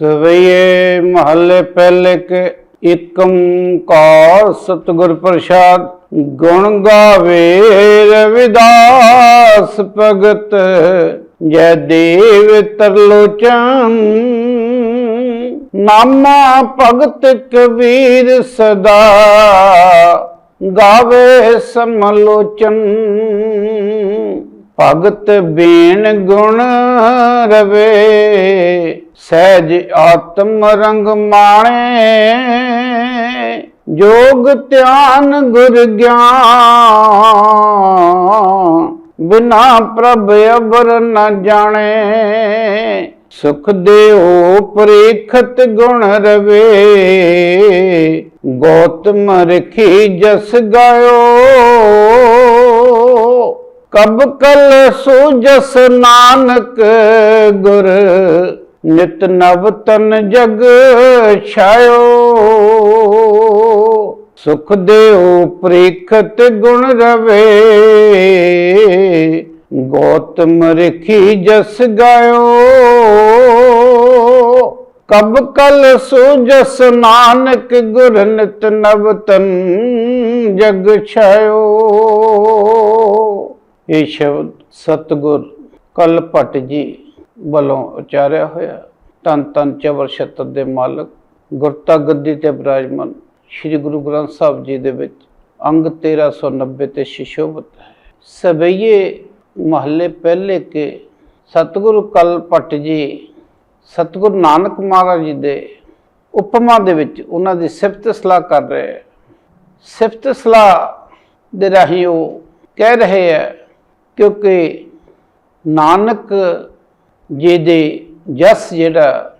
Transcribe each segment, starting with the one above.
ਸਵਈਏ ਮਹੱਲੇ ਪਹਿਲੇ ਕੇ ਇਕ ਕਾਰ ਸਤਿਗੁਰ ਪ੍ਰਸਾਦ, ਗੁਣ ਗਾਵੇ ਰਵਿਦਾਸ ਭਗਤ, ਜੈ ਦੇਵ ਤਰਲੋਚਨ। ਨਾਮਾ ਭਗਤ ਕਬੀਰ ਸਦਾ, ਗਾਵੇ ਸਮਲੋਚਨ। ਭਗਤ ਬੇਨ ਗੁਣ ਰਵੇ ਸਹਿਜ ਆਤਮ ਰੰਗ ਮਾਣੇ, ਜੋਗ ਧਿਆਨ ਗੁਰ ਗਿਆਨ। ਬਿਨਾ ਪ੍ਰਭ ਅਬਰ ਨ ਜਾਣੇ, ਸੁਖ ਦੇਉ ਪਰੀਖਤ ਗੁਣ ਰਵੇ। ਗੌਤਮ ਰਖੀ ਜਸ ਗਾਇਓ, ਕਬ ਕਲ ਜਸ ਨਾਨਕ ਗੁਰ। ਨਿਤ ਨਵ ਤਨ ਜਗ ਛਾਇਓ। ਸੁਖ ਦੇਉ ਪ੍ਰੀਖਤ ਗੁਣ ਰਵੇ। ਗੌਤਮ ਰਖੀ ਜਸ ਗਾਇਓ। ਕਬ ਕਲ ਸੂਜਸ ਨਾਨਕ ਗੁਰ ਨਿਤ ਨਵ ਤਨ ਜਗ ਛਾਇਓ। ਇਹ ਸ਼ਬਦ ਸਤਗੁਰ ਕਲ ਭੱਟ ਜੀ ਵੱਲੋਂ ਉਚਾਰਿਆ ਹੋਇਆ ਤਨ ਤਨ ਚਵਰ ਛਤਰ ਦੇ ਮਾਲਕ ਗੁਰਤਾ ਗੱਦੀ ਤੇ ਬਿਰਾਜਮਾਨ ਸ੍ਰੀ ਗੁਰੂ ਗ੍ਰੰਥ ਸਾਹਿਬ ਜੀ ਦੇ ਵਿੱਚ ਅੰਗ 1390 ਤੇ ਸ਼ਿਸ਼ੋਭਤ ਹੈ। ਸਬਈਏ ਮਹੱਲੇ ਪਹਿਲੇ ਕੇ ਸਤਿਗੁਰੂ ਕਲ ਭੱਟ ਜੀ, ਸਤਿਗੁਰੂ ਨਾਨਕ ਮਹਾਰਾਜ ਜੀ ਦੇ ਉਪਮਾ ਦੇ ਵਿੱਚ ਉਹਨਾਂ ਦੀ ਸਿਫਤ ਸਲਾਹ ਕਰ ਰਹੇ ਹੈ। ਸਿਫਤ ਸਲਾਹ ਦੇ ਰਾਹੀਂ ਉਹ ਕਹਿ ਰਹੇ ਹੈ ਕਿਉਂਕਿ ਨਾਨਕ ਜੀ ਦੇ ਜਸ ਜਿਹੜਾ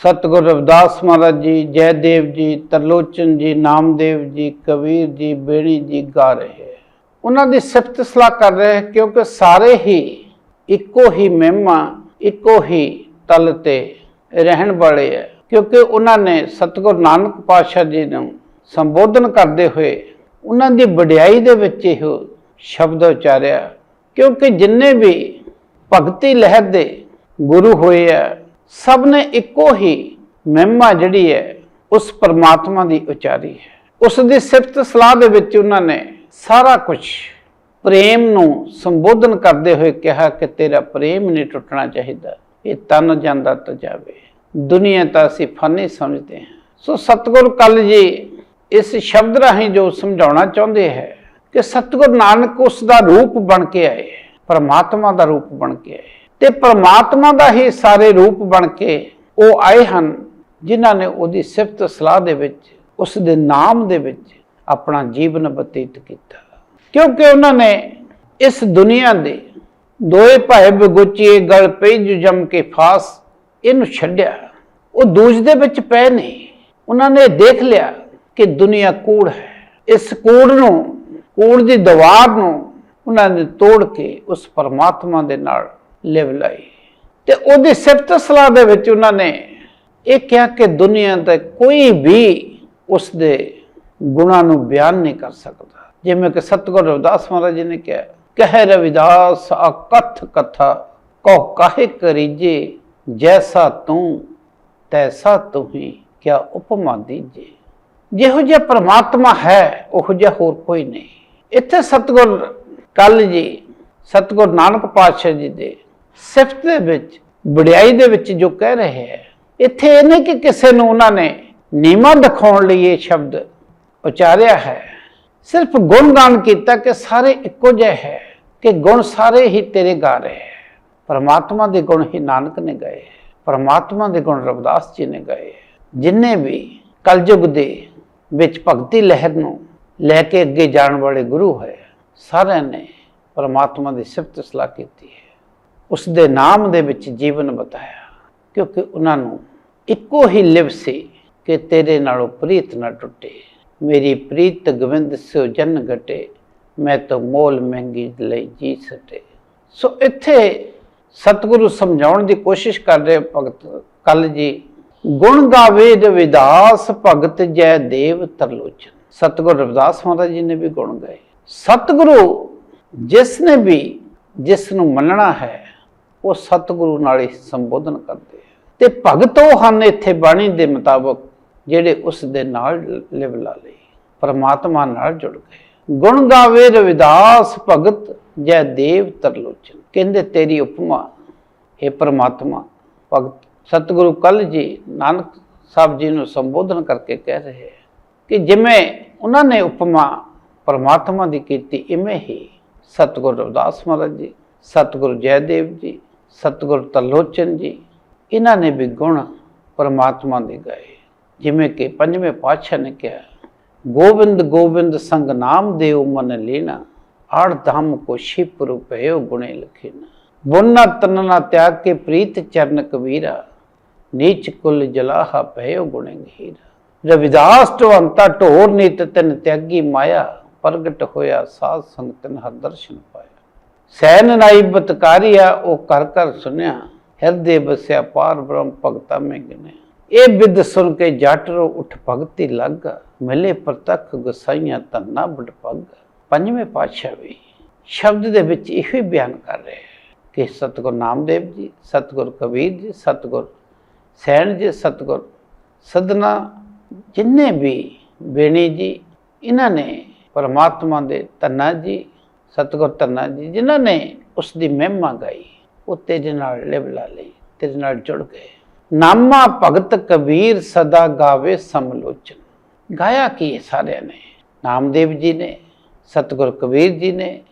ਸਤਿਗੁਰ ਰਵਿਦਾਸ ਮਹਾਰਾਜ ਜੀ, ਜੈਦੇਵ ਜੀ, ਤਰਲੋਚਨ ਜੀ, ਨਾਮਦੇਵ ਜੀ, ਕਬੀਰ ਜੀ, ਬੇੜੀ ਜੀ ਗਾ ਰਹੇ ਉਹਨਾਂ ਦੀ ਸਿਫਤ ਸਲਾਹ ਕਰ ਰਹੇ ਕਿਉਂਕਿ ਸਾਰੇ ਹੀ ਇੱਕੋ ਹੀ ਮਹਿਮਾ, ਇੱਕੋ ਹੀ ਤਲ ਤੇ ਰਹਿਣ ਵਾਲੇ ਹੈ। ਕਿਉਂਕਿ ਉਹਨਾਂ ਨੇ ਸਤਿਗੁਰ ਨਾਨਕ ਪਾਤਸ਼ਾਹ ਜੀ ਨੂੰ ਸੰਬੋਧਨ ਕਰਦੇ ਹੋਏ ਉਹਨਾਂ ਦੀ ਵਡਿਆਈ ਦੇ ਵਿੱਚ ਇਹ ਸ਼ਬਦ ਉਚਾਰਿਆ, ਕਿਉਂਕਿ ਜਿੰਨੇ ਵੀ ਭਗਤੀ ਲਹਿਰ ਦੇ ਗੁਰੂ ਹੋਏ ਆ ਸਭ ਨੇ ਇੱਕੋ ਹੀ ਮਹਿਮਾ ਜਿਹੜੀ ਹੈ ਉਸ ਪਰਮਾਤਮਾ ਦੀ ਉਚਾਰੀ ਹੈ। ਉਸ ਦੀ ਸਿਫਤ ਸਲਾਹ ਦੇ ਵਿੱਚ ਉਹਨਾਂ ਨੇ ਸਾਰਾ ਕੁਝ ਪ੍ਰੇਮ ਨੂੰ ਸੰਬੋਧਨ ਕਰਦੇ ਹੋਏ ਕਿਹਾ ਕਿ ਤੇਰਾ ਪ੍ਰੇਮ ਨਹੀਂ ਟੁੱਟਣਾ ਚਾਹੀਦਾ, ਇਹ ਤਨ ਜਾਂਦਾ ਤਾਂ ਜਾਵੇ। ਦੁਨੀਆ ਤਾਂ ਅਸੀਂ ਫਾਨੀ ਸਮਝਦੇ ਹਾਂ। ਸੋ ਸਤਿਗੁਰ ਕੱਲ ਜੀ ਇਸ ਸ਼ਬਦ ਰਾਹੀਂ ਜੋ ਸਮਝਾਉਣਾ ਚਾਹੁੰਦੇ ਹੈ ਕਿ ਸਤਿਗੁਰ ਨਾਨਕ ਉਸ ਦਾ ਰੂਪ ਬਣ ਕੇ ਆਏ, ਪਰਮਾਤਮਾ ਦਾ ਰੂਪ ਬਣ ਕੇ ਆਏ। ਤੇ ਪਰਮਾਤਮਾ ਦਾ ਹੀ ਸਾਰੇ ਰੂਪ ਬਣ ਕੇ ਉਹ ਆਏ ਹਨ, ਜਿਨ੍ਹਾਂ ਨੇ ਉਹਦੀ ਸਿਫਤ ਸਲਾਹ ਦੇ ਵਿੱਚ, ਉਸ ਦੇ ਨਾਮ ਦੇ ਵਿੱਚ ਆਪਣਾ ਜੀਵਨ ਬਤੀਤ ਕੀਤਾ। ਕਿਉਂਕਿ ਉਹਨਾਂ ਨੇ ਇਸ ਦੁਨੀਆ ਦੇ ਦੋਏ ਭਾਏ ਬਗੁਚੀਏ ਗਲ ਪਈ ਜੋ ਜਮ ਕੇ ਫਾਸ ਇਹਨੂੰ ਛੱਡਿਆ। ਉਹ ਦੂਜ ਦੇ ਵਿੱਚ ਪਏ ਨਹੀਂ ਉਹਨਾਂ ਨੇ ਦੇਖ ਲਿਆ ਕਿ ਦੁਨੀਆ ਕੂੜ ਹੈ। ਇਸ ਕੂੜ ਨੂੰ, ਕੂੜ ਦੀ ਦੀਵਾਰ ਨੂੰ ਉਹਨਾਂ ਨੇ ਤੋੜ ਕੇ ਉਸ ਪਰਮਾਤਮਾ ਦੇ ਨਾਲ ਲਿਵ ਲਈ। ਤੇ ਉਹਦੀ ਸਿਫਤ ਸਲਾਹ ਦੇ ਵਿੱਚ ਉਹਨਾਂ ਨੇ ਇਹ ਕਿਹਾ ਕਿ ਦੁਨੀਆ ਤੇ ਕੋਈ ਵੀ ਉਸ ਦੇ ਗੁਣਾਂ ਨੂੰ ਬਿਆਨ ਨਹੀਂ ਕਰ ਸਕਦਾ। ਜਿਵੇਂ ਕਿ ਸਤਿਗੁਰ ਰਵਿਦਾਸ ਮਹਾਰਾਜ ਜੀ ਨੇ ਕਿਹਾ, ਕਹਿ ਰਵਿਦਾਸ ਅਕਥ ਕਥਾ ਕੋ ਕਾਹੇ ਕਰੀਜੇ, ਜੈਸਾ ਤੂੰ, ਤੈਸਾ ਤੂੰ ਹੀ ਕਿਆ ਉਪਮਾ ਦੀਜੇ? ਜਿਹੋ ਜਿਹਾ ਪ੍ਰਮਾਤਮਾ ਹੈ, ਉਹ ਜਿਹਾ ਹੋਰ ਕੋਈ ਨਹੀਂ। ਇੱਥੇ ਸਤਿਗੁਰ ਕੱਲ ਜੀ, ਸਤਿਗੁਰ ਨਾਨਕ ਪਾਤਸ਼ਾਹ ਜੀ ਦੇ ਸਿਫਤ ਦੇ ਵਿੱਚ, ਵਡਿਆਈ ਦੇ ਵਿੱਚ ਜੋ ਕਹਿ ਰਹੇ ਹੈ, ਇੱਥੇ ਇਹ ਨਹੀਂ ਕਿ ਕਿਸੇ ਨੂੰ ਉਹਨਾਂ ਨੇ ਨੀਮਾ ਦਿਖਾਉਣ ਲਈ ਇਹ ਸ਼ਬਦ ਉਚਾਰਿਆ ਹੈ। ਸਿਰਫ ਗੁਣ ਗੁਣਗਾਨ ਕੀਤਾ ਕਿ ਸਾਰੇ ਇੱਕੋ ਜਿਹੇ ਹੈ, ਕਿ ਗੁਣ ਸਾਰੇ ਹੀ ਤੇਰੇ ਗਾ ਰਹੇ ਹੈ। ਪਰਮਾਤਮਾ ਦੇ ਗੁਣ ਹੀ ਨਾਨਕ ਨੇ ਗਾਏ ਪਰਮਾਤਮਾ ਦੇ ਗੁਣ ਰਵਦਾਸ ਜੀ ਨੇ ਗਾਏ ਜਿੰਨੇ ਵੀ ਕਲਯੁਗ ਦੇ ਵਿੱਚ ਭਗਤੀ ਲਹਿਰ ਨੂੰ ਲੈ ਕੇ ਅੱਗੇ ਜਾਣ ਵਾਲੇ ਗੁਰੂ ਹੈ, ਸਾਰਿਆਂ ਨੇ ਪਰਮਾਤਮਾ ਦੀ ਸਿਫਤ ਸਲਾਹ ਕੀਤੀ ਹੈ। ਉਸ ਦੇ ਨਾਮ ਦੇ ਵਿੱਚ ਜੀਵਨ ਬਤਾਇਆ, ਕਿਉਂਕਿ ਉਹਨਾਂ ਨੂੰ ਇੱਕੋ ਹੀ ਲਿਵ ਸੀ ਕਿ ਤੇਰੇ ਨਾਲੋਂ ਪ੍ਰੀਤ ਨਾ ਟੁੱਟੇ। ਮੇਰੀ ਪ੍ਰੀਤ ਗਵਿੰਦ ਸਿਓ ਜਨ ਘਟੇ, ਮੈਂ ਤਾਂ ਮੋਲ ਮਹਿੰਗੀ ਲਈ ਜੀ ਸਟੇ। ਸੋ ਇੱਥੇ ਸਤਿਗੁਰੂ ਸਮਝਾਉਣ ਦੀ ਕੋਸ਼ਿਸ਼ ਕਰ ਰਹੇ ਭਗਤ ਕੱਲ ਜੀ। ਗੁਣ ਗਾਵੇ ਰਵਿਦਾਸ ਭਗਤ ਜੈ ਦੇਵ ਤਰਲੋਚਨ। ਸਤਿਗੁਰੂ ਰਵਿਦਾਸ ਮਹਾਰਾਜ ਜੀ ਨੇ ਵੀ ਗੁਣ ਗਾਏ। ਸਤਿਗੁਰੂ ਜਿਸ ਨੇ ਵੀ ਜਿਸ ਨੂੰ ਮੰਨਣਾ ਹੈ ਉਹ ਸਤਿਗੁਰੂ ਨਾਲ ਹੀ ਸੰਬੋਧਨ ਕਰਦੇ ਆ। ਤੇ ਭਗਤ ਉਹ ਹਨ ਇੱਥੇ ਬਾਣੀ ਦੇ ਮੁਤਾਬਕ ਜਿਹੜੇ ਉਸ ਦੇ ਨਾਲ ਲਿਵਲਾ ਲਈ, ਪਰਮਾਤਮਾ ਨਾਲ ਜੁੜ ਗਏ। ਗੁਣ ਗਾਵੇ ਰਵਿਦਾਸ ਭਗਤ, ਜੈ ਦੇਵ ਤਰਲੋਚਨ। ਕਹਿੰਦੇ, ਤੇਰੀ ਉਪਮਾ, ਹੈ ਪਰਮਾਤਮਾ, ਭਗਤ, ਸਤਿਗੁਰੂ ਕੱਲ ਜੀ, ਨਾਨਕ ਸਾਹਿਬ ਜੀ ਨੂੰ ਸੰਬੋਧਨ ਕਰਕੇ ਕਹਿ ਰਹੇ ਹੈ ਕਿ ਜਿਵੇਂ ਉਹਨਾਂ ਨੇ ਉਪਮਾ ਪਰਮਾਤਮਾ ਦੀ ਕੀਤੀ, ਇਵੇਂ ਹੀ ਸਤਿਗੁਰੂ ਰਵਿਦਾਸ ਮਹਾਰਾਜ ਜੀ, ਸਤਿਗੁਰੂ ਜੈਦੇਵ ਜੀ ਸਤਿਗੁਰੂ ਤਲੋਚਨ ਜੀ, ਇਹਨਾਂ ਨੇ ਵੀ ਗੁਣ ਪਰਮਾਤਮਾ ਦੇ ਗਾਏ। ਜਿਵੇਂ ਕਿ ਪੰਜਵੇਂ ਪਾਤਸ਼ਾਹ ਨੇ ਕਿਹਾ, ਗੋਬਿੰਦ ਗੋਬਿੰਦ ਸੰਗ ਨਾਮ ਦੇਉ ਮਨ ਲੀਨਾ, ਆੜ ਧਮ ਕੋ ਸ਼ਿਪ ਰੁਪਇਓ ਗੁਣੇ ਲਖਿਨਾ। ਬੁਨਾ ਤਨਨਾ ਤਿਆਗ ਕੇ ਪ੍ਰੀਤ ਚਰਨ ਕਬੀਰਾ, ਨੀਚ ਕੁਲ ਜਲਾਹਾ ਭਇਓ ਗੁਣੇ ਗਹੀਰਾ ਰਵਿਦਾਸ ਟਵੰਤਾ ਢੋਰ ਨੀਤ ਤਨ ਤਿਆਗੀ ਮਾਇਆ, ਪ੍ਰਗਟ ਹੋਇਆ ਸਾਧ ਸੰਗਤਨ ਹਰ ਦਰਸ਼ਨ ਸੈਨ ਨਾਈ ਬਤਕਾਰੀਆ ਉਹ ਕਰ ਕਰ ਸੁਨਿਆ ਹਿਰਦੇ ਬਸਿਆ ਪਾਰ ਬ੍ਰਹਮ ਭਗਤਾ ਮੈਂ ਗਿਨਿਆ ਇਹ ਬਿਦ ਸੁਣ ਕੇ ਜੱਟ ਰੋ ਉਠ ਭਗਤੀ ਲੱਗ। ਮਿਲੇ ਪ੍ਰਤੱਖ ਗੁਸਾਈਆਂ ਧੰਨਾ ਬੜ ਪੰਜਵੇਂ ਪਾਤਸ਼ਾਹ ਵੀ ਸ਼ਬਦ ਦੇ ਵਿੱਚ ਇਹੋ ਹੀ ਬਿਆਨ ਕਰ ਰਹੇ ਕਿ ਸਤਿਗੁਰ ਨਾਮਦੇਵ ਜੀ, ਸਤਿਗੁਰ ਕਬੀਰ ਜੀ, ਸਤਿਗੁਰ ਸੈਣ ਜੀ, ਸਤਿਗੁਰ ਸਦਨਾ ਜਿੰਨੇ ਵੀ ਬੇਣੀ ਜੀ, ਇਹਨਾਂ ਨੇ ਪਰਮਾਤਮਾ ਦੇ ਧੰਨਾ ਜੀ ਸਤਿਗੁਰ ਧੰਨਾ ਜੀ, ਜਿਨ੍ਹਾਂ ਨੇ ਉਸ ਦੀ ਮਹਿਮਾ ਗਾਈ, ਉਹ ਤੇਰੇ ਨਾਲ ਲਿਵ ਲਈ, ਤੇਰੇ ਨਾਲ ਜੁੜ ਗਏ। ਨਾਮਾ ਭਗਤ ਕਬੀਰ ਸਦਾ ਗਾਵੇ ਸਮਲੋਚਨ। ਗਾਇਆ ਕੀ ਸਾਰਿਆਂ ਨੇ? ਨਾਮਦੇਵ ਜੀ ਨੇ, ਸਤਿਗੁਰ ਕਬੀਰ ਜੀ ਨੇ,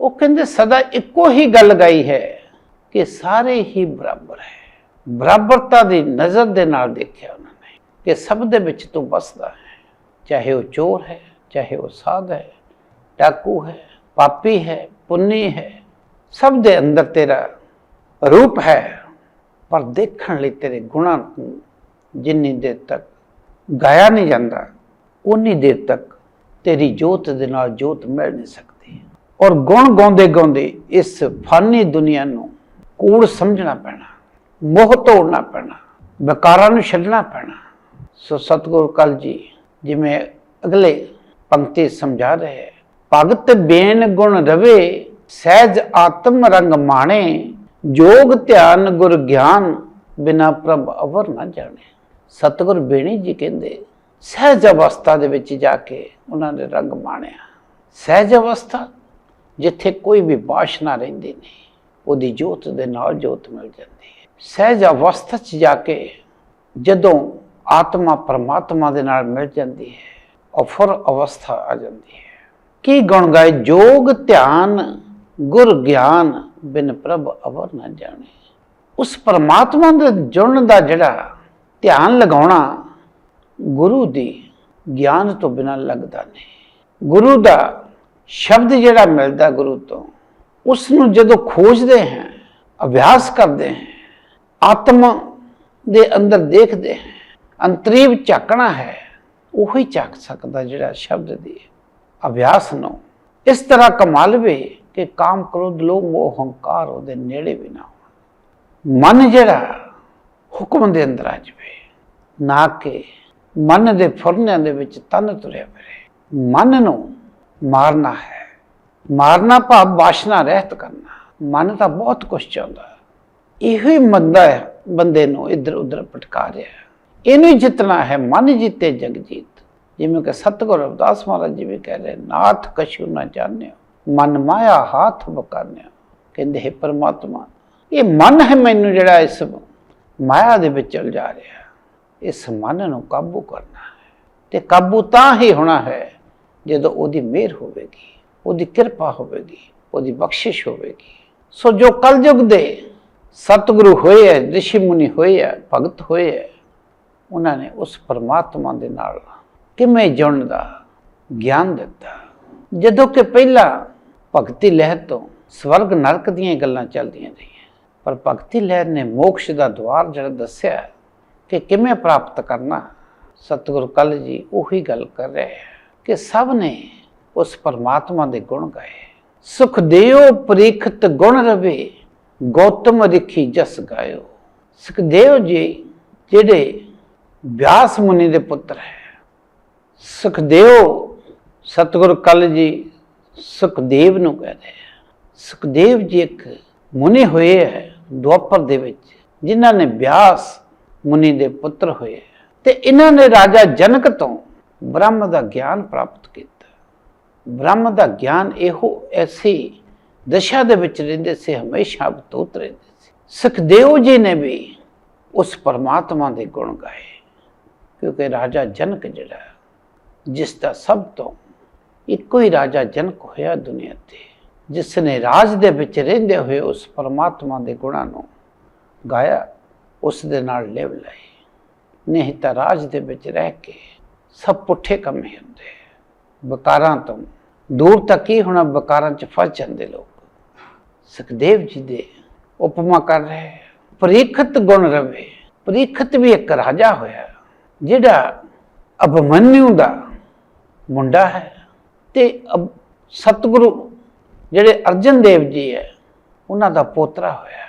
ਉਹ ਕਹਿੰਦੇ ਸਦਾ ਇੱਕੋ ਹੀ ਗੱਲ ਗਾਈ ਹੈ ਕਿ ਸਾਰੇ ਹੀ ਬਰਾਬਰ ਹੈ। ਬਰਾਬਰਤਾ ਦੀ ਨਜ਼ਰ ਦੇ ਨਾਲ ਦੇਖਿਆ ਉਹਨਾਂ ਨੇ ਕਿ ਸਭ ਦੇ ਵਿੱਚ ਤੂੰ ਬਸਦਾ ਹੈ। ਚਾਹੇ ਉਹ ਚੋਰ ਹੈ, ਚਾਹੇ ਉਹ ਸਾਧ ਹੈ, ਡਾਕੂ ਹੈ ਪਾਪੀ ਹੈ, ਪੁੰਨੀ ਹੈ, ਸਭ ਦੇ ਅੰਦਰ ਤੇਰਾ ਰੂਪ ਹੈ। ਪਰ ਦੇਖਣ ਲਈ ਤੇਰੇ ਗੁਣਾਂ ਨੂੰ ਜਿੰਨੀ ਦੇਰ ਤੱਕ ਗਾਇਆ ਨਹੀਂ ਜਾਂਦਾ ਉਨੀ ਦੇਰ ਤੱਕ ਤੇਰੀ ਜੋਤ ਦੇ ਨਾਲ ਜੋਤ ਮਿਲ ਨਹੀਂ ਸਕਦੀ। ਔਰ ਗੁਣ ਗਾਉਂਦੇ ਗਾਉਂਦੇ ਇਸ ਫਾਨੀ ਦੁਨੀਆ ਨੂੰ ਕੂੜ ਸਮਝਣਾ ਪੈਣਾ, ਮੋਹ ਤੋੜਨਾ ਪੈਣਾ, ਵਿਕਾਰਾਂ ਨੂੰ ਛੱਡਣਾ ਪੈਣਾ। ਸੋ ਸਤਿਗੁਰ ਕਲ ਜੀ, ਜਿਵੇਂ ਅਗਲੇ ਪੰਕਤੀ ਸਮਝਾ ਰਹੇ ਭਗਤ ਬੇਨ ਗੁਣ ਰਵੇ, ਸਹਿਜ ਆਤਮ ਰੰਗ ਮਾਣੇ, ਜੋਗ ਧਿਆਨ ਗੁਰ ਗਿਆਨ ਬਿਨਾ ਪ੍ਰਭ ਅਵਰ ਨਾ ਜਾਣੇ। ਸਤਿਗੁਰ ਬੇਣੀ ਜੀ ਕਹਿੰਦੇ, ਸਹਿਜ ਅਵਸਥਾ ਦੇ ਵਿੱਚ ਜਾ ਕੇ ਉਹਨਾਂ ਨੇ ਰੰਗ ਮਾਣਿਆ। ਸਹਿਜ ਅਵਸਥਾ, ਜਿੱਥੇ ਕੋਈ ਵੀ ਬਾਸ਼ਨਾ ਰਹਿੰਦੀ ਨਹੀਂ, ਉਹਦੀ ਜੋਤ ਦੇ ਨਾਲ ਜੋਤ ਮਿਲ ਜਾਂਦੀ ਹੈ। ਸਹਿਜ ਅਵਸਥਾ 'ਚ ਜਾ ਕੇ ਜਦੋਂ ਆਤਮਾ ਪਰਮਾਤਮਾ ਦੇ ਨਾਲ ਮਿਲ ਜਾਂਦੀ ਹੈ, ਅਫਰ ਅਵਸਥਾ ਆ ਜਾਂਦੀ ਹੈ। ਕੀ ਗੁਣ ਗਾਏ? ਜੋਗ ਧਿਆਨ, ਗੁਰ ਗਿਆਨ ਬਿਨ ਪ੍ਰਭ ਅਵਰ ਨਾ ਜਾਣੇ। ਉਸ ਪਰਮਾਤਮਾ ਦੇ ਜੁੜਨ ਦਾ ਜਿਹੜਾ ਧਿਆਨ ਲਗਾਉਣਾ ਗੁਰੂ ਦੀ ਗਿਆਨ ਤੋਂ ਬਿਨਾਂ ਲੱਗਦਾ ਨਹੀਂ। ਗੁਰੂ ਦਾ ਸ਼ਬਦ ਜਿਹੜਾ ਮਿਲਦਾ ਗੁਰੂ ਤੋਂ, ਉਸ ਨੂੰ ਜਦੋਂ ਖੋਜਦੇ ਹਾਂ, ਅਭਿਆਸ ਕਰਦੇ ਹਾਂ, ਆਤਮ ਦੇ ਅੰਦਰ ਦੇਖਦੇ ਹਾਂ ਅੰਤਰੀਵ ਝਾਕਣਾ ਹੈ, ਉਹੀ ਝਾਕ ਸਕਦਾ ਜਿਹੜਾ ਸ਼ਬਦ ਦੀ ਅਭਿਆਸ ਨੂੰ। ਇਸ ਤਰ੍ਹਾਂ ਕਮਾਲਵੇ ਕਿ ਕਾਮ ਕ੍ਰੋਧ ਲੋਭ, ਮੋਹ, ਹੰਕਾਰ ਉਹਦੇ ਨੇੜੇ ਵੀ ਨਾ ਹੋਣ। ਮਨ ਜਿਹੜਾ, ਹੁਕਮ ਦੇ ਅੰਦਰ ਆ ਜਾਵੇ। ਨਾ ਕਿ ਮਨ ਦੇ ਫੁਰਨਿਆਂ ਦੇ ਵਿੱਚ ਤਨ ਤੁਰਿਆ ਫਿਰੇ। ਮਨ ਨੂੰ ਮਾਰਨਾ ਹੈ। ਮਾਰਨਾ ਭਾਵ ਬਾਸ਼ਨਾ ਰਹਿਤ ਕਰਨਾ। ਮਨ ਤਾਂ ਬਹੁਤ ਕੁਝ ਚਾਹੁੰਦਾ। ਇਹੋ ਹੀ ਮੰਦਾ ਹੈ, ਬੰਦੇ ਨੂੰ ਇੱਧਰ ਉੱਧਰ ਭਟਕਾ ਰਿਹਾ। ਇਹਨੂੰ ਜਿੱਤਣਾ ਹੈ। ਮਨ ਜਿੱਤੇ ਜਗ ਜੀਤ। ਜਿਵੇਂ ਕਿ ਸਤਿਗੁਰ ਰਵਿਦਾਸ ਮਹਾਰਾਜ ਜੀ ਵੀ ਕਹਿ ਰਹੇ, ਨਾਥ ਕਛੂ ਨਾ ਜਾਣਿਓ, ਮਨ ਮਾਇਆ ਹਾਥ ਬਕਾਨਿਓ। ਕਹਿੰਦੇ, ਹੈ ਪਰਮਾਤਮਾ, ਇਹ ਮਨ ਹੈ ਮੈਨੂੰ ਜਿਹੜਾ ਇਸ ਮਾਇਆ ਦੇ ਵਿੱਚ ਚਲ ਜਾ ਰਿਹਾ ਇਸ ਮਨ ਨੂੰ ਕਾਬੂ ਕਰਨਾ ਹੈ। ਤੇ ਕਾਬੂ ਤਾਂ ਹੀ ਹੋਣਾ ਹੈ ਜਦੋਂ ਉਹਦੀ ਮਿਹਰ ਹੋਵੇਗੀ, ਉਹਦੀ ਕਿਰਪਾ ਹੋਵੇਗੀ, ਉਹਦੀ ਬਖਸ਼ਿਸ਼ ਹੋਵੇਗੀ। ਸੋ ਜੋ ਕਲਯੁਗ ਦੇ ਸਤਿਗੁਰੂ ਹੋਏ ਹੈ ਰਿਸ਼ੀ ਮੁਨੀ ਹੋਏ ਹੈ, ਭਗਤ ਹੋਏ ਹੈ, ਉਹਨਾਂ ਨੇ ਉਸ ਪਰਮਾਤਮਾ ਦੇ ਨਾਲ ਕਿਵੇਂ ਜੁੜਨ ਦਾ ਗਿਆਨ ਦਿੱਤਾ। ਜਦੋਂ ਕਿ ਪਹਿਲਾਂ ਭਗਤੀ ਲਹਿਰ ਤੋਂ ਸਵਰਗ ਨਰਕ ਦੀਆਂ ਗੱਲਾਂ ਚੱਲਦੀਆਂ ਰਹੀਆਂ। ਪਰ ਭਗਤੀ ਲਹਿਰ ਨੇ ਮੋਕਸ਼ ਦਾ ਦਵਾਰ ਜਿਹੜਾ ਦੱਸਿਆ ਕਿ ਕਿਵੇਂ ਪ੍ਰਾਪਤ ਕਰਨਾ, ਸਤਿਗੁਰੂ ਕੱਲ ਜੀ ਉਹੀ ਗੱਲ ਕਰ ਰਹੇ ਹੈ ਕਿ ਸਭ ਨੇ ਉਸ ਪਰਮਾਤਮਾ ਦੇ ਗੁਣ ਗਾਏ। ਸੁਖ ਦੇਓ, ਪ੍ਰੀਖਤ ਗੁਣ ਰਵੇ, ਗੌਤਮ ਰਿਖੀ ਜਸ ਗਾਇਓ। ਸੁਖਦੇਵ ਜੀ, ਜਿਹੜੇ ਵਿਆਸ ਮੁਨੀ ਦੇ ਪੁੱਤਰ ਹੈ। ਸੁਖਦੇਵ ਸਤਿਗੁਰ ਕੱਲ ਜੀ ਸੁਖਦੇਵ ਨੂੰ ਕਹਿੰਦੇ ਆ। ਸੁਖਦੇਵ ਜੀ ਇੱਕ ਮੁਨੀ ਹੋਏ ਹੈ ਦੁਆਪਰ ਦੇ ਵਿੱਚ, ਜਿਨ੍ਹਾਂ ਨੇ ਬਿਆਸ ਮੁਨੀ ਦੇ ਪੁੱਤਰ ਹੋਏ ਤੇ ਇਹਨਾਂ ਨੇ ਰਾਜਾ ਜਨਕ ਤੋਂ ਬ੍ਰਹਮ ਦਾ ਗਿਆਨ ਪ੍ਰਾਪਤ ਕੀਤਾ। ਬ੍ਰਹਮ ਦਾ ਗਿਆਨ ਇਹੋ ਐਸੀ ਦਸ਼ਾ ਦੇ ਵਿੱਚ ਰਹਿੰਦੇ ਸੀ, ਹਮੇਸ਼ਾ ਬਤੂਤ ਰਹਿੰਦੇ ਸੀ। ਸੁਖਦੇਵ ਜੀ ਨੇ ਵੀ ਉਸ ਪਰਮਾਤਮਾ ਦੇ ਗੁਣ ਗਾਏ, ਕਿਉਂਕਿ ਰਾਜਾ ਜਨਕ ਜਿਹੜਾ ਜਿਸ ਦਾ ਸਭ ਤੋਂ ਇੱਕੋ ਹੀ ਰਾਜਾ ਜਨਕ ਹੋਇਆ ਦੁਨੀਆ ਤੇ ਜਿਸ ਨੇ ਰਾਜ ਦੇ ਵਿੱਚ ਰਹਿੰਦੇ ਹੋਏ ਉਸ ਪਰਮਾਤਮਾ ਦੇ ਗੁਣਾਂ ਨੂੰ ਗਾਇਆ, ਉਸ ਦੇ ਨਾਲ ਲਿਵ ਲਈ। ਨਹੀਂ ਤਾਂ ਰਾਜ ਦੇ ਵਿੱਚ ਰਹਿ ਕੇ ਸਭ ਪੁੱਠੇ ਕੰਮ ਹੀ ਹੁੰਦੇ ਬਕਾਰਾਂ ਤੋਂ ਦੂਰ ਤੱਕ ਹੀ ਹੁਣ ਬਕਾਰਾਂ ਚ ਫਸ ਜਾਂਦੇ ਲੋਕ। ਸੁਖਦੇਵ ਜੀ ਦੇ ਉਪਮਾ ਕਰ ਰਹੇ ਪ੍ਰੀਖਤ ਗੁਣ ਰਵੇ, ਪ੍ਰੀਖਤ ਵੀ ਇੱਕ ਰਾਜਾ ਹੋਇਆ, ਜਿਹੜਾ ਅਭਮਨਿਊ ਦਾ ਮੁੰਡਾ ਹੈ ਤੇ ਅਬ- ਸਤਿਗੁਰੂ ਜਿਹੜੇ ਅਰਜਨ ਦੇਵ ਜੀ ਹੈ, ਉਹਨਾਂ ਦਾ ਪੋਤਰਾ ਹੋਇਆ।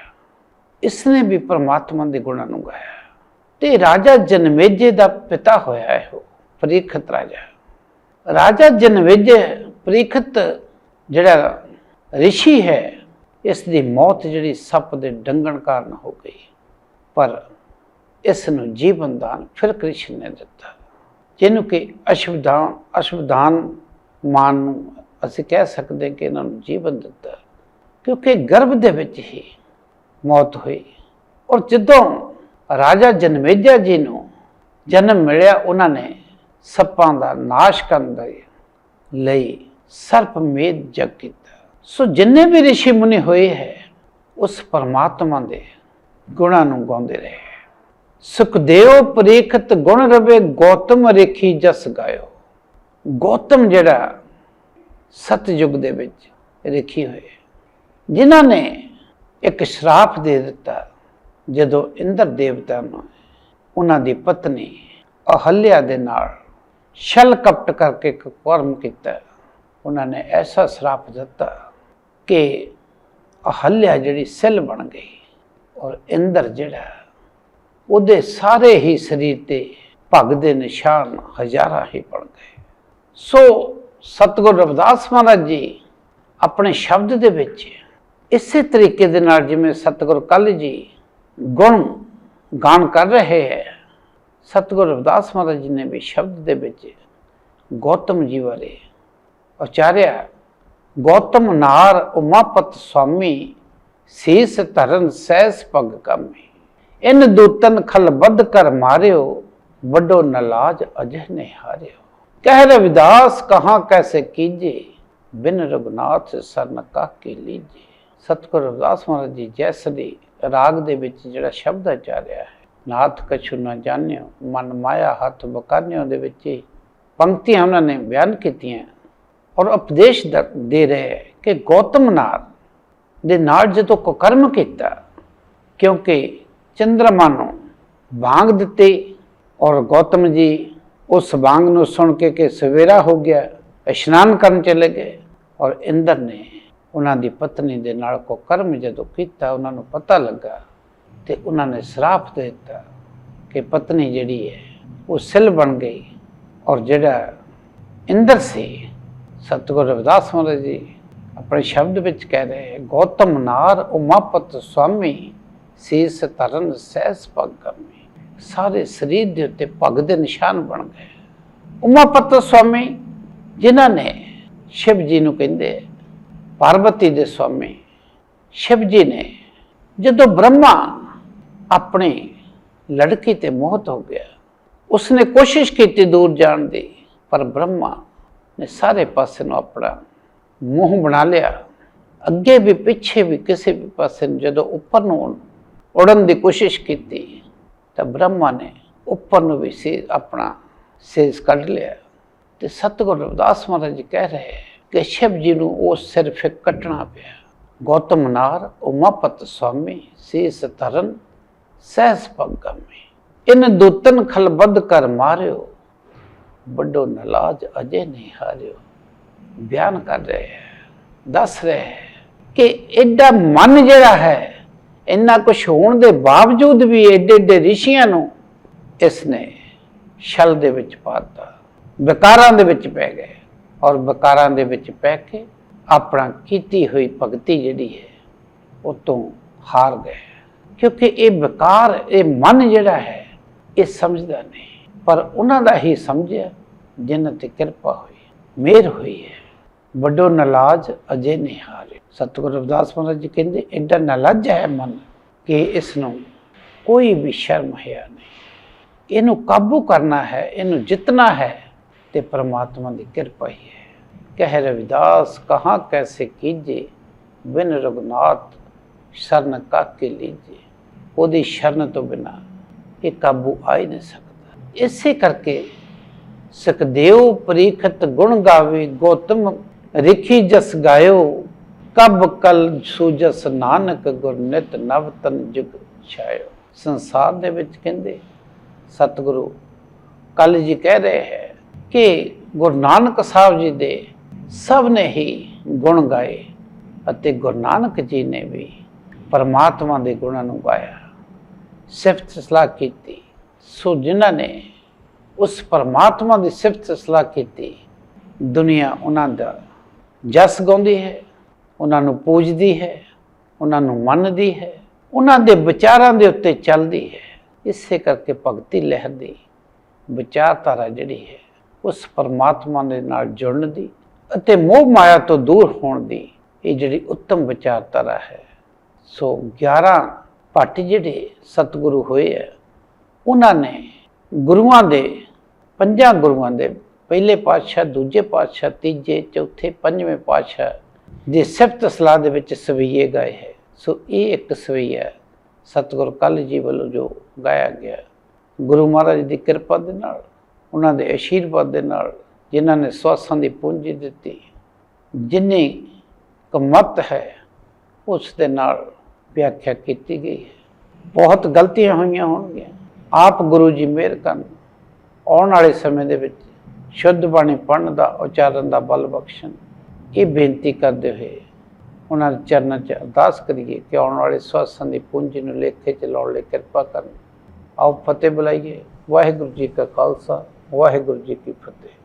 ਇਸਨੇ ਵੀ ਪਰਮਾਤਮਾ ਦੇ ਗੁਣਾਂ ਨੂੰ ਗਾਇਆ। ਤੇ ਰਾਜਾ ਜਨਮੇਜੇ ਦਾ ਪਿਤਾ ਹੋਇਆ ਹੈ ਉਹ, ਪ੍ਰੀਖਤ ਰਾਜਾ। ਰਾਜਾ ਜਨਮੇਜੇ ਪ੍ਰੀਖਤ ਜਿਹੜਾ ਰਿਸ਼ੀ ਹੈ ਇਸ ਦੀ ਮੌਤ ਜਿਹੜੀ ਸੱਪ ਦੇ ਡੰਗਣ ਕਾਰਨ ਹੋ ਗਈ। ਪਰ ਇਸ ਨੂੰ ਜੀਵਨ ਦਾਨ ਫਿਰ ਕ੍ਰਿਸ਼ਨ ਨੇ ਦਿੱਤਾ। ਜਿਹਨੂੰ ਕਿ ਅਸ਼ਵਦਾਨ ਅਸ਼ਵਦਾਨ ਮਾਨ ਨੂੰ ਅਸੀਂ ਕਹਿ ਸਕਦੇ ਕਿ ਇਹਨਾਂ ਨੂੰ ਜੀਵਨ ਦਿੱਤਾ। ਕਿਉਂਕਿ ਗਰਭ ਦੇ ਵਿੱਚ ਹੀ ਮੌਤ ਹੋਈ। ਔਰ ਜਦੋਂ ਰਾਜਾ ਜਨਮੇਜਾ ਜੀ ਨੂੰ ਜਨਮ ਮਿਲਿਆ, ਉਹਨਾਂ ਨੇ ਸੱਪਾਂ ਦਾ ਨਾਸ਼ ਕਰਨ ਦੇ ਲਈ ਸਰਪਮੇਧ ਜਗ ਕੀਤਾ। ਸੋ ਜਿੰਨੇ ਵੀ ਰਿਸ਼ੀ ਮੁਨੀ ਹੋਏ ਹੈ, ਉਸ ਪਰਮਾਤਮਾ ਦੇ ਗੁਣਾਂ ਨੂੰ ਗਾਉਂਦੇ ਰਹੇ। ਸੁਖਦੇਵ ਪ੍ਰੀਖਤ ਗੁਣ ਰਵੇ ਗੌਤਮ ਰੇਖੀ ਜਸ ਗਾਇਓ। ਗੌਤਮ ਜਿਹੜਾ ਸਤਯੁਗ ਦੇ ਵਿੱਚ ਰੇਖੀ ਹੋਏ। ਜਿਨ੍ਹਾਂ ਨੇ ਇੱਕ ਸ਼ਰਾਪ ਦੇ ਦਿੱਤਾ ਜਦੋਂ ਇੰਦਰ ਦੇਵਤਾ ਨੂੰ ਉਹਨਾਂ ਦੀ ਪਤਨੀ ਅਹਲਿਆ ਦੇ ਨਾਲ ਛਲ ਕਪਟ ਕਰਕੇ ਇੱਕ ਕਰਮ ਕੀਤਾ। ਉਹਨਾਂ ਨੇ ਐਸਾ ਸ਼ਰਾਪ ਦਿੱਤਾ ਕਿ ਅਹਲਿਆ ਜਿਹੜੀ ਸਿਲ ਬਣ ਗਈ ਔਰ ਇੰਦਰ ਜਿਹੜਾ ਉਹਦੇ ਸਾਰੇ ਹੀ ਸਰੀਰ ਤੇ ਭਗ ਦੇ ਨਿਸ਼ਾਨ ਹਜ਼ਾਰਾਂ ਹੀ ਬਣ ਗਏ। ਸੋ ਸਤਿਗੁਰ ਰਵਿਦਾਸ ਮਹਾਰਾਜ ਜੀ ਆਪਣੇ ਸ਼ਬਦ ਦੇ ਵਿੱਚ ਇਸੇ ਤਰੀਕੇ ਦੇ ਨਾਲ ਜਿਵੇਂ ਸਤਿਗੁਰ ਕੱਲ ਜੀ ਗੁਣ ਗਾਣ ਕਰ ਰਹੇ ਹੈ, ਸਤਿਗੁਰ ਰਵਿਦਾਸ ਮਹਾਰਾਜ ਜੀ ਨੇ ਵੀ ਸ਼ਬਦ ਦੇ ਵਿੱਚ ਗੌਤਮ ਜੀ ਬਾਰੇ ਉਚਾਰਿਆ, ਗੌਤਮ ਨਾਰ ਉਮਾਪਤ ਸੁਆਮੀ ਸੀਸ ਧਰਨ ਸਹਿਸ ਪਗ ਕਾਮੀ। ਇਨ ਦੂਤਨ ਖਲਬਦ ਕਰ ਮਾਰਿਓ, ਵੱਡੋ ਨਲਾਜ ਅਜਹ ਨੇ ਹਾਰਿਓ। ਕਹਿ ਰਵਿਦਾਸ ਕਹਾਂ ਕੈਸੇ ਕੀਜੇ? ਬਿਨ ਰਗੁਨਾਥ ਸਰਨ ਕਾਕੇ ਲੀਜੇ। ਸਤਿਗੁਰ ਰਵਿਦਾਸ ਮਹਾਰਾਜ ਜੀ ਜੈਸਰੀ ਰਾਗ ਦੇ ਵਿੱਚ ਜਿਹੜਾ ਸ਼ਬਦ ਉਚਾਰਿਆ ਹੈ, ਨਾਥ ਕਛੁ ਨਾ ਜਾਣਿਓ, ਮਨ ਮਾਇਆ ਹੱਥ ਬਕਾਨਿਓ ਦੇ ਵਿੱਚ ਹੀ ਪੰਕਤੀਆਂ ਉਹਨਾਂ ਨੇ ਬਿਆਨ ਕੀਤੀਆਂ ਔਰ ਉਪਦੇਸ਼ ਦੇ ਰਹੇ ਹੈ ਕਿ ਗੌਤਮ ਨਾਥ ਦੇ ਨਾਲ ਜਦੋਂ ਕੁਕਰਮ ਕੀਤਾ, ਕਿਉਂਕਿ ਚੰਦਰਮਾ ਨੂੰ ਵਾਂਗ ਦਿੱਤੀ ਔਰ ਗੌਤਮ ਜੀ ਉਸ ਵਾਂਗ ਨੂੰ ਸੁਣ ਕੇ ਕਿ ਸਵੇਰਾ ਹੋ ਗਿਆ, ਇਸ਼ਨਾਨ ਕਰਨ ਚਲੇ ਗਏ ਔਰ ਇੰਦਰ ਨੇ ਉਹਨਾਂ ਦੀ ਪਤਨੀ ਦੇ ਨਾਲ ਕੁਕਰਮ ਜਦੋਂ ਕੀਤਾ, ਉਹਨਾਂ ਨੂੰ ਪਤਾ ਲੱਗਾ ਤੇ ਉਹਨਾਂ ਨੇ ਸਰਾਪ ਦੇ ਦਿੱਤਾ ਕਿ ਪਤਨੀ ਜਿਹੜੀ ਹੈ ਉਹ ਸਿਲ ਬਣ ਗਈ ਔਰ ਜਿਹੜਾ ਇੰਦਰ ਸੀ, ਸਤਿਗੁਰ ਰਵਿਦਾਸ ਮਹਾਰਾਜ ਜੀ ਆਪਣੇ ਸ਼ਬਦ ਵਿੱਚ ਕਹਿ ਰਹੇ, ਗੌਤਮ ਨਾਰ ਉਮਾਪਤ ਸੁਆਮੀ ਸੀਸ ਤਰਨ ਸਹਿਸ ਪਗ ਕਰਮੀ ਸਾਰੇ ਸਰੀਰ ਦੇ ਉੱਤੇ ਪੱਗ ਦੇ ਨਿਸ਼ਾਨ ਬਣ ਗਏ। ਉਮਾਪਤ ਸਵਾਮੀ, ਜਿਨ੍ਹਾਂ ਨੇ ਸ਼ਿਵ ਜੀ ਨੂੰ ਕਹਿੰਦੇ ਪਾਰਵਤੀ ਦੇ ਸਵਾਮੀ, ਸ਼ਿਵ ਜੀ ਨੇ ਜਦੋਂ ਬ੍ਰਹਮਾ ਆਪਣੀ ਲੜਕੀ ਤੇ ਮੋਹਤ ਹੋ ਗਿਆ, ਉਸਨੇ ਕੋਸ਼ਿਸ਼ ਕੀਤੀ ਦੂਰ ਜਾਣ ਦੀ, ਪਰ ਬ੍ਰਹਮਾ ਨੇ ਸਾਰੇ ਪਾਸੇ ਨੂੰ ਆਪਣਾ ਮੂੰਹ ਬਣਾ ਲਿਆ। ਅੱਗੇ ਵੀ ਪਿੱਛੇ ਵੀ ਕਿਸੇ ਵੀ ਪਾਸੇ ਨੂੰ ਜਦੋਂ ਉੱਪਰ ਨੂੰ ਉੜਨ ਦੀ ਕੋਸ਼ਿਸ਼ ਕੀਤੀ ਤਾਂ ਬ੍ਰਹਮਾ ਨੇ ਉੱਪਰ ਨੂੰ ਵੀ ਸੀ ਆਪਣਾ ਸੇਜ ਕੱਢ ਲਿਆ ਤੇ ਸਤਿਗੁਰ ਰਵਿਦਾਸ ਮਹਾਰਾਜ ਜੀ ਕਹਿ ਰਹੇ ਕਿ ਸ਼ਿਵ ਜੀ ਨੂੰ ਉਹ ਸਿਰਫ ਇੱਕ ਕੱਟਣਾ ਪਿਆ। ਗੌਤਮ ਨਾਰ, ਉਮਾਪਤ ਸੁਆਮੀ ਸੀਸ ਧਰਨ ਸਹਿਸ ਪਗਮੀ ਇਨ ਦੂਤਨ ਖਲਬਦ ਕਰ ਮਾਰਿਓ, ਵੱਡੋ ਨਲਾਜ ਅਜੇ ਨਹੀਂ ਹਾਰਿਓ। ਬਿਆਨ ਕਰ ਰਹੇ ਹੈ, ਦੱਸ ਰਹੇ ਹੈ ਕਿ ਐਡਾ ਮਨ ਜਿਹੜਾ ਹੈ ਇੰਨਾ ਕੁਝ ਹੋਣ ਦੇ ਬਾਵਜੂਦ ਵੀ ਐਡੇ ਐਡੇ ਰਿਸ਼ੀਆਂ ਨੂੰ ਇਸ ਨੇ ਛਲ ਦੇ ਵਿੱਚ ਪਾਤਾ ਵਿਕਾਰਾਂ ਦੇ ਵਿੱਚ ਪੈ ਗਏ ਔਰ ਵਿਕਾਰਾਂ ਦੇ ਵਿੱਚ ਪੈ ਕੇ ਆਪਣਾ ਕੀਤੀ ਹੋਈ ਭਗਤੀ ਜਿਹੜੀ ਹੈ, ਉਹ ਤੋਂ ਹਾਰ ਗਏ। ਕਿਉਂਕਿ ਇਹ ਵਿਕਾਰ, ਇਹ ਮਨ ਜਿਹੜਾ ਹੈ, ਇਹ ਸਮਝਦਾ ਨਹੀਂ। ਪਰ ਉਹਨਾਂ ਦਾ ਹੀ ਸਮਝਿਆ, ਜਿਨ੍ਹਾਂ ਤੇ ਕਿਰਪਾ ਹੋਈ, ਮਿਹਰ ਹੋਈ ਹੈ। ਵੱਡੋ ਨਲਾਜ ਅਜੇ ਨਹੀਂ ਹਾਰੇ ਸਤਿਗੁਰੂ ਰਵਿਦਾਸ ਮਹਾਰਾਜ ਜੀ ਕਹਿੰਦੇ ਐਡਾ ਨਲਾਜ ਹੈ ਮਨ ਕਿ ਇਸ ਨੂੰ ਕੋਈ ਵੀ ਸ਼ਰਮ ਹੈ ਨਹੀਂ। ਇਹਨੂੰ ਕਾਬੂ ਕਰਨਾ ਹੈ, ਇਹਨੂੰ ਜਿੱਤਣਾ ਹੈ ਤੇ ਪ੍ਰਮਾਤਮਾ ਦੀ ਕਿਰਪਾ ਹੀ ਹੈ। ਕਹਿ ਰਵਿਦਾਸ, ਕਹਾਂ ਕੈਸੇ ਕੀਜੇ? ਬਿਨ ਰਗਨਾਥ ਸ਼ਰਨ ਕਾਕੇ ਲੀਜੇ। ਉਹਦੀ ਸ਼ਰਨ ਤੋਂ ਬਿਨਾ ਇਹ ਕਾਬੂ ਆ ਹੀ ਨਹੀਂ ਸਕਦਾ। ਇਸੇ ਕਰਕੇ ਸੁਖਦੇਵ ਪ੍ਰੀਖਤ ਗੁਣ ਗਾਵੇ, ਗੋਤਮ ਰਿਖੀ ਜਸ ਗਾਇਓ ਤਬ ਕਲ ਸੂਜਸ ਨਾਨਕ ਗੁਰ ਨਵ ਤਨ ਜੁਗ ਛਾਇਓ। ਸੰਸਾਰ ਦੇ ਵਿੱਚ ਕਹਿੰਦੇ, ਸਤਿਗੁਰੂ, ਕੱਲ ਜੀ ਕਹਿ ਰਹੇ ਹੈ ਕਿ ਗੁਰੂ ਨਾਨਕ ਸਾਹਿਬ ਜੀ ਦੇ ਸਭ ਨੇ ਹੀ ਗੁਣ ਗਾਏ ਅਤੇ ਗੁਰੂ ਨਾਨਕ ਜੀ ਨੇ ਵੀ ਪਰਮਾਤਮਾ ਦੇ ਗੁਣਾਂ ਨੂੰ ਗਾਇਆ। ਸਿਫਤ ਸਲਾਹ ਕੀਤੀ। ਸੋ ਜਿਨ੍ਹਾਂ ਨੇ ਉਸ ਪਰਮਾਤਮਾ ਦੀ ਸਿਫਤ ਸਲਾਹ ਕੀਤੀ, ਦੁਨੀਆ ਉਹਨਾਂ ਦਾ ਜਸ ਗਾਉਂਦੀ ਹੈ ਉਹਨਾਂ ਨੂੰ ਪੂਜਦੀ ਹੈ, ਉਹਨਾਂ ਨੂੰ ਮੰਨਦੀ ਹੈ, ਉਹਨਾਂ ਦੇ ਵਿਚਾਰਾਂ ਦੇ ਉੱਤੇ ਚੱਲਦੀ ਹੈ। ਇਸੇ ਕਰਕੇ ਭਗਤੀ ਲਹਿਰ ਦੀ ਵਿਚਾਰਧਾਰਾ ਜਿਹੜੀ ਹੈ, ਉਸ ਪਰਮਾਤਮਾ ਦੇ ਨਾਲ ਜੁੜਨ ਦੀ ਅਤੇ ਮੋਹ ਮਾਇਆ ਤੋਂ ਦੂਰ ਹੋਣ ਦੀ ਇਹ ਜਿਹੜੀ ਉੱਤਮ ਵਿਚਾਰਧਾਰਾ ਹੈ। ਸੋ 11 ਭੱਟ ਜਿਹੜੇ ਸਤਿਗੁਰੂ ਹੋਏ ਹੈ, ਉਹਨਾਂ ਨੇ ਗੁਰੂਆਂ ਦੇ, ਪੰਜਾਂ ਗੁਰੂਆਂ ਦੇ, ਪਹਿਲੇ ਪਾਤਸ਼ਾਹ, ਦੂਜੇ ਪਾਤਸ਼ਾਹ, ਤੀਜੇ, ਚੌਥੇ, ਪੰਜਵੇਂ ਪਾਤਸ਼ਾਹ ਦੀ ਸਿਫਤ ਸਲਾਹ ਦੇ ਵਿੱਚ ਸਵਈਏ ਗਾਏ ਹੈ, ਸੋ ਇਹ ਇੱਕ ਸਵਈਆ ਸਤਿਗੁਰ ਕੱਲ ਜੀ ਵੱਲੋਂ ਜੋ ਗਾਇਆ ਗਿਆ ਗੁਰੂ ਮਹਾਰਾਜ ਦੀ ਕਿਰਪਾ ਦੇ ਨਾਲ, ਉਹਨਾਂ ਦੇ ਅਸ਼ੀਰਵਾਦ ਦੇ ਨਾਲ, ਜਿਨ੍ਹਾਂ ਨੇ ਸਵਾਸਾਂ ਦੀ ਪੂੰਜੀ ਦਿੱਤੀ, ਜਿੰਨੀ ਕਮਤ ਹੈ, ਉਸ ਦੇ ਨਾਲ ਵਿਆਖਿਆ ਕੀਤੀ ਗਈ ਹੈ। ਬਹੁਤ ਗਲਤੀਆਂ ਹੋਈਆਂ ਹੋਣਗੀਆਂ। ਆਪ ਗੁਰੂ ਜੀ ਮਿਹਰ ਕਰਨ, ਆਉਣ ਵਾਲੇ ਸਮੇਂ ਦੇ ਵਿੱਚ ਸ਼ੁੱਧ ਬਾਣੀ ਪੜ੍ਹਨ ਦਾ, ਉਚਾਰਨ ਦਾ ਬਲ ਬਖਸ਼ਣ। ਇਹ ਬੇਨਤੀ ਕਰਦੇ ਹੋਏ ਉਹਨਾਂ ਦੇ ਚਰਨਾਂ 'ਚ ਅਰਦਾਸ ਕਰੀਏ ਕਿ ਆਉਣ ਵਾਲੇ ਸਵਾਸਾਂ ਦੀ ਪੂੰਜੀ ਨੂੰ ਲੇਖੇ 'ਚ ਲਾਉਣ ਲਈ ਕਿਰਪਾ ਕਰਨ। ਆਓ ਫਤਿਹ ਬੁਲਾਈਏ। ਵਾਹਿਗੁਰੂ ਜੀ ਕਾ ਖਾਲਸਾ, ਵਾਹਿਗੁਰੂ ਜੀ ਕੀ ਫਤਿਹ।